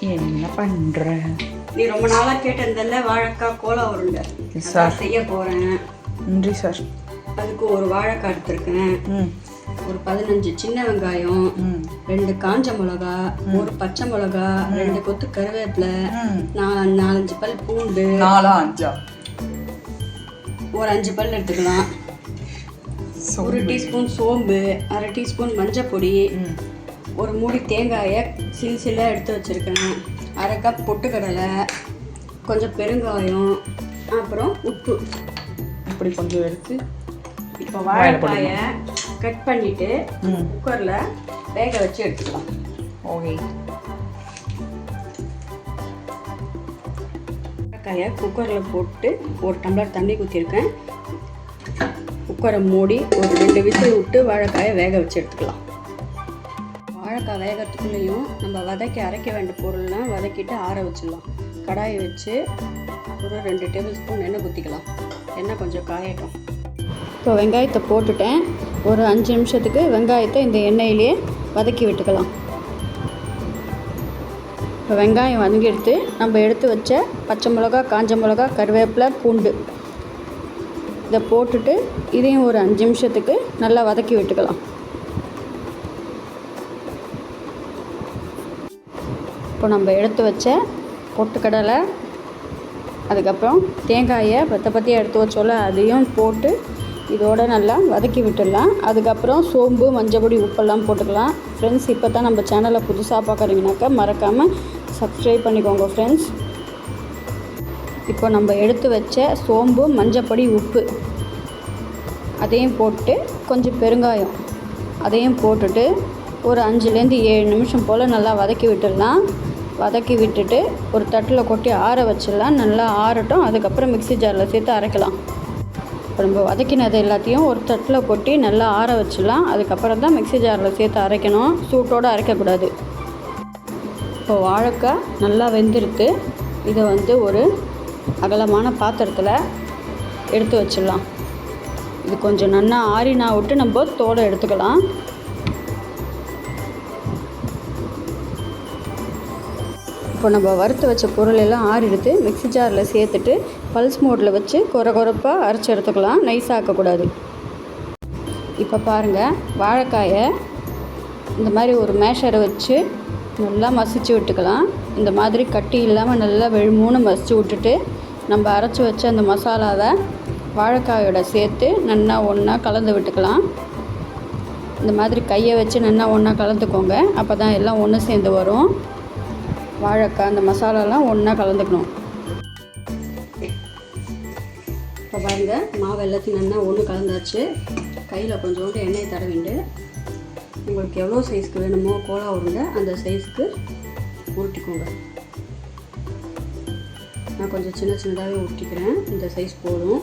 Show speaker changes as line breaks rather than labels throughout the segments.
என்ன பண்ற?
நீ ரொம்ப நாளா கேட்டிருந்தல்ல வாழைக்காய் கோலா உருண்டை. செய்ய போறேன்.
நன்றி சார்.
அதுக்கு ஒரு வாழைக்காய் எடுத்திருக்கேன். ஒரு பதினஞ்சு சின்ன வெங்காயம் ரெண்டு காஞ்ச மிளகா ஒரு பச்சை மிளகா ரெண்டு கொத்து கருவேப்பிலை நான் நாலஞ்சு பல் பூண்டு.
நாலா அஞ்சா?
ஒரு அஞ்சு பல் எடுத்துக்கலாம். ஒரு டீஸ்பூன் சோம்பு அரை டீஸ்பூன் மஞ்சள் பொடி ஒரு மூடி தேங்காயை சிலு சில்லாக எடுத்து வச்சுருக்கேன். அரை கப் பொட்டுக்கடலை கொஞ்சம் பெருங்காயம் அப்புறம் உப்பு.
இப்படி கொஞ்சம் எடுத்து
இப்போ வாழைக்காயை கட் பண்ணிவிட்டு
ம்.
குக்கரில் வேக வச்சு எடுத்துக்கலாம்.
ஓகே.
வாழைக்காயை குக்கரில் போட்டு ஒரு டம்ளர் தண்ணி ஊற்றிருக்கேன் குக்கரை மூடி ஒரு ரெண்டு விசில் விட்டு வாழைக்காயை வேக வச்சு எடுத்துக்கலாம். வாழைக்காய் வேகிறதுக்குள்ளேயும் நம்ம வதக்கி அரைக்க வேண்டிய பொருள்லாம் வதக்கிட்டு ஆற வச்சிடலாம். கடாயை வச்சு ஒரு ரெண்டு டேபிள் ஸ்பூன் எண்ணெய் ஊற்றிக்கலாம் எண்ணெய் கொஞ்சம் காயட்டும். இப்போ வெங்காயத்தை போட்டுட்டேன். ஒரு அஞ்சு நிமிஷத்துக்கு வெங்காயத்தை இந்த எண்ணெயிலேயே வதக்கி விட்டுக்கலாம். இப்போ வெங்காயம் வதங்கிடுத்து நம்ம எடுத்து வச்ச பச்சை மிளகா காஞ்ச மிளகா கருவேப்பிலை பூண்டு இதை போட்டுட்டு இதையும் ஒரு அஞ்சு நிமிஷத்துக்கு நல்லா வதக்கி விட்டுக்கலாம். இப்போ நம்ம எடுத்து வச்ச பொட்டுக்கடலை அதுக்கப்புறம் தேங்காயை பற்ற பற்றியாக எடுத்து வச்சோல அதையும் போட்டு இதோடு நல்லா வதக்கி விட்டுடலாம். அதுக்கப்புறம் சோம்பு மஞ்சப்பொடி உப்பெல்லாம் போட்டுக்கலாம். ஃப்ரெண்ட்ஸ் இப்போ தான் நம்ம சேனலை புதுசாக பார்க்குறீங்கனாக்கா மறக்காமல் சப்ஸ்கிரைப் பண்ணிக்கோங்க ஃப்ரெண்ட்ஸ் இப்போ நம்ம எடுத்து வச்ச சோம்பு மஞ்சப்பொடி உப்பு அதையும் போட்டு கொஞ்சம் பெருங்காயம் அதையும் போட்டுட்டு ஒரு அஞ்சுலேருந்து ஏழு நிமிஷம் போல் நல்லா வதக்கி விட்டுடலாம். வதக்கி விட்டுட்டு ஒரு தட்டில் கொட்டி ஆற வச்சிடலாம். நல்லா ஆறட்டும். அதுக்கப்புறம் மிக்ஸி ஜாரில் சேர்த்து அரைக்கலாம். இப்போ நம்ம வதக்கினது எல்லாத்தையும் ஒரு தட்டில் கொட்டி நல்லா ஆற வச்சிடலாம். அதுக்கப்புறம் தான் மிக்ஸி ஜாரில் சேர்த்து அரைக்கணும். சூட்டோடு அரைக்கக்கூடாது. இப்போ வாழைக்காய் நல்லா வெந்திருக்கு இதை வந்து ஒரு அகலமான பாத்திரத்தில் எடுத்து வச்சிடலாம். இது கொஞ்சம் நல்லா ஆறினா விட்டு நம்ம தோலை எடுத்துக்கலாம். இப்போ நம்ம வறுத்து வச்ச பொருள் எல்லாம் ஆறி எடுத்து மிக்ஸி ஜாரில் சேர்த்துட்டு பல்ஸ் மோட்டில் வச்சு குறை குறைப்பாக அரைச்சி எடுத்துக்கலாம். நைஸாக ஆக்கக்கூடாது. இப்போ பாருங்கள் வாழைக்காயை இந்த மாதிரி ஒரு மேஷரை வச்சு நல்லா மசிச்சு விட்டுக்கலாம். இந்த மாதிரி கட்டி இல்லாமல் நல்லா வெழுமூணு மசிச்சு விட்டுட்டு நம்ம அரைச்சி வச்ச அந்த மசாலாவை வாழைக்காயோட சேர்த்து நல்லா ஒன்றா கலந்து விட்டுக்கலாம். இந்த மாதிரி கையை வச்சு நல்லா ஒன்றா கலந்துக்கோங்க. அப்போ தான் எல்லாம் ஒன்று சேர்ந்து வரும். வாழைக்காய் அந்த மசாலாலாம் ஒன்றா கலந்துக்கணும். இப்போ பாருங்க மாவு எல்லாத்தையும் நல்லா ஒன்று கலந்தாச்சு. கையில் கொஞ்சோண்டு எண்ணெய் தடவிண்டு உங்களுக்கு எவ்வளோ சைஸ்க்கு வேணுமோ கோலா உருண்டை அந்த சைஸ்க்கு உருட்டிக்கோங்க. நான் கொஞ்சம் சின்ன சின்னதாகவே உருட்டிக்கிறேன். இந்த சைஸ் போதும்.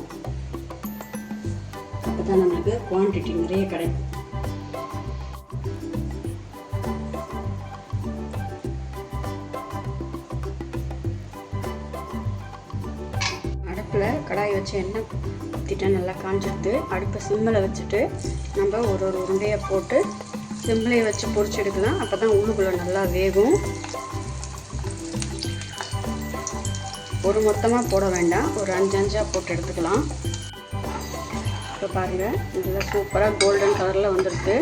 அப்போ தான் நம்மளுக்கு குவான்டிட்டி நிறைய கிடைக்கும். அடுப்பில் கடாய் வச்சு எண்ணெய் ஊற்றிட்டு நல்லா காஞ்சிடுது அடுப்பை சிம்மில் வச்சுட்டு நம்ம ஒரு ஒரு உருண்டையை போட்டு சிம்மிலே வச்சு பொரிச்சு எடுக்கலாம். அப்போ தான் உள்ளுக்குள்ளே நல்லா வேகும். ஒரு மொத்தமாக போட வேண்டாம். ஒரு அஞ்சு அஞ்சாக போட்டு எடுத்துக்கலாம். இப்போ பாருங்கள் இதில் சூப்பராக கோல்டன் கலரில் வந்துருக்கு.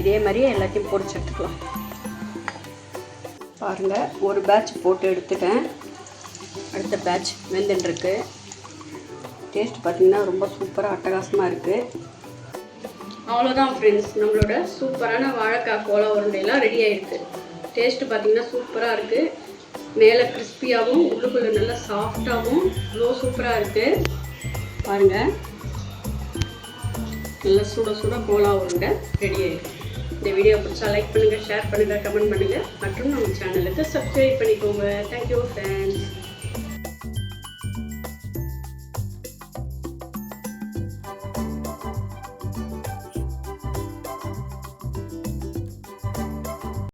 இதே மாதிரியே எல்லாத்தையும் பொரிச்சு எடுத்துக்கலாம். பாருங்கள் ஒரு பேட்ச் போட்டு எடுத்துட்டேன். அடுத்த பேட்ச் வெந்துட்டுருக்கு டேஸ்ட் பார்த்திங்கன்னா ரொம்ப சூப்பராக அட்டகாசமாக இருக்குது அவ்வளோதான் ஃப்ரெண்ட்ஸ் நம்மளோட சூப்பரான வாழைக்காய் கோலா உருண்டையெல்லாம் ரெடி ஆகிருக்கு டேஸ்ட்டு பார்த்தீங்கன்னா சூப்பராக இருக்குது மேலே கிறிஸ்பியாகவும் உள்ளுக்குள்ளே நல்லா சாஃப்டாகவும் இவ்வளோ சூப்பராக இருக்குது பாருங்கள் நல்லா சுட சுட கோலா உருண்டை ரெடி ஆகிருக்கு இந்த வீடியோ பிடிச்சா லைக் பண்ணுங்கள் ஷேர் பண்ணுங்கள் கமெண்ட் பண்ணுங்கள் மற்றும் நம்ம சேனலுக்கு சப்ஸ்கிரைப் பண்ணிக்கோங்க. Thank you friends